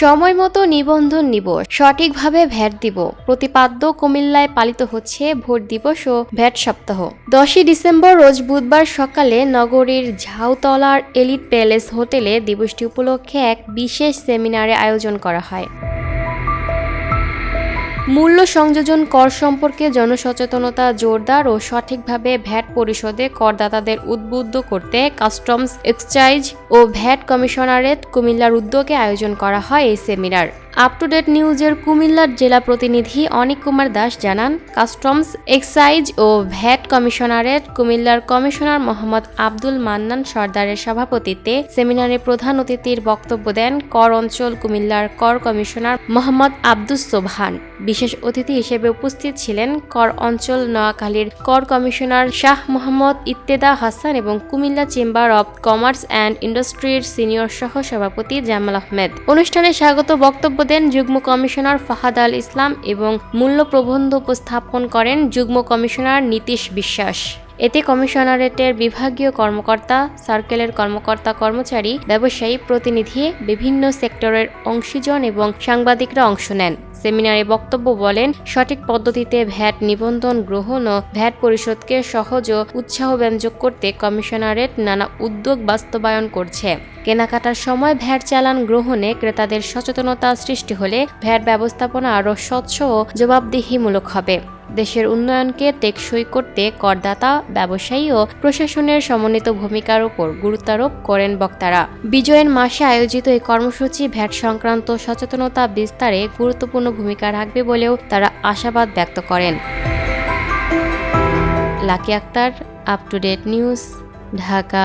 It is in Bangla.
সময় মতো নিবন্ধন নিব, সঠিকভাবে ভ্যাট দিব। প্রতিপাদ্য কুমিল্লায় পালিত হচ্ছে ভোট দিবস ও ভ্যাট সপ্তাহ। দশই ডিসেম্বর রোজ বুধবার সকালে নগরীর ঝাউতলার এলিট প্যালেস হোটেলে দিবসটি উপলক্ষে এক বিশেষ সেমিনারে আয়োজন করা হয়। মূল্য সংযোজন কর সম্পর্কে জনসচেতনতা জোরদার ও সঠিকভাবে ভ্যাট পরিশোধে করদাতাদের উদ্বুদ্ধ করতে কাস্টমস এক্সচাইজ ও ভ্যাট কমিশনারেট কুমিল্লার উদ্যোগে আয়োজন করা হয় এই সেমিনার। আপ টু ডেট নিউজের কুমিল্লার জেলা প্রতিনিধি অনিক কুমার দাস জানান কাস্টমস এক্সাইজ ও ভ্যাট কমিশনারের কুমিল্লার কমিশনার মোহাম্মদ আব্দুল মান্নান সর্দারের সভাপতিত্বে সেমিনারে প্রধান অতিথির বক্তব্য দেন কর অঞ্চল কুমিল্লার কর কমিশনার মোহাম্মদ আব্দুস সোবহান। বিশেষ অতিথি হিসেবে উপস্থিত ছিলেন কর অঞ্চল নোয়াখালীর কর কমিশনার শাহ মোহাম্মদ ইত্তেদা হাসান এবং Comilla chamber of commerce and ইন্ডাস্ট্রির সিনিয়র সহ সভাপতি জামাল আহমেদ। অনুষ্ঠানে স্বাগত বক্তব্য দেন যুগ্ম কমিশনার ফাহাদ আল ইসলাম এবং মূল্য প্রবন্ধ উপস্থাপন করেন যুগ্ম কমিশনার নীতিশ বিশ্বাস। এতে কমিশনারেটের বিভাগীয় কর্মকর্তা, সার্কেলের কর্মকর্তা কর্মচারী, ব্যবসায়ী, প্রতিনিধি, বিভিন্ন সেক্টরের অংশীজন এবং সাংবাদিকরা অংশ নেন। সেমিনারে বক্তব্য বলেন, সঠিক পদ্ধতিতে ভ্যাট নিবন্ধন গ্রহণ ও ভ্যাট পরিশোধকে সহজ ও উৎসাহব্যঞ্জক করতে কমিশনারেট নানা উদ্যোগ বাস্তবায়ন করছে। কেনাকাটার সময় ভ্যাট চালান গ্রহণে ক্রেতাদের সচেতনতা সৃষ্টি হলে ভ্যাট ব্যবস্থাপনা আরও স্বচ্ছ ও জবাবদিহিমূলক হবে। দেশের উন্নয়নকে টেকসই করতে করদাতা, ব্যবসায়ী ও প্রশাসনের সমন্বিত ভূমিকার উপর গুরুত্বারোপ করেন বক্তারা। বিজয়ের মাসে আয়োজিত এই কর্মসূচি ভ্যাট সংক্রান্ত সচেতনতা বিস্তারে গুরুত্বপূর্ণ ভূমিকা রাখবে বলেও তারা আশাবাদ ব্যক্ত করেন। Lucky Akter up to date news Dhaka.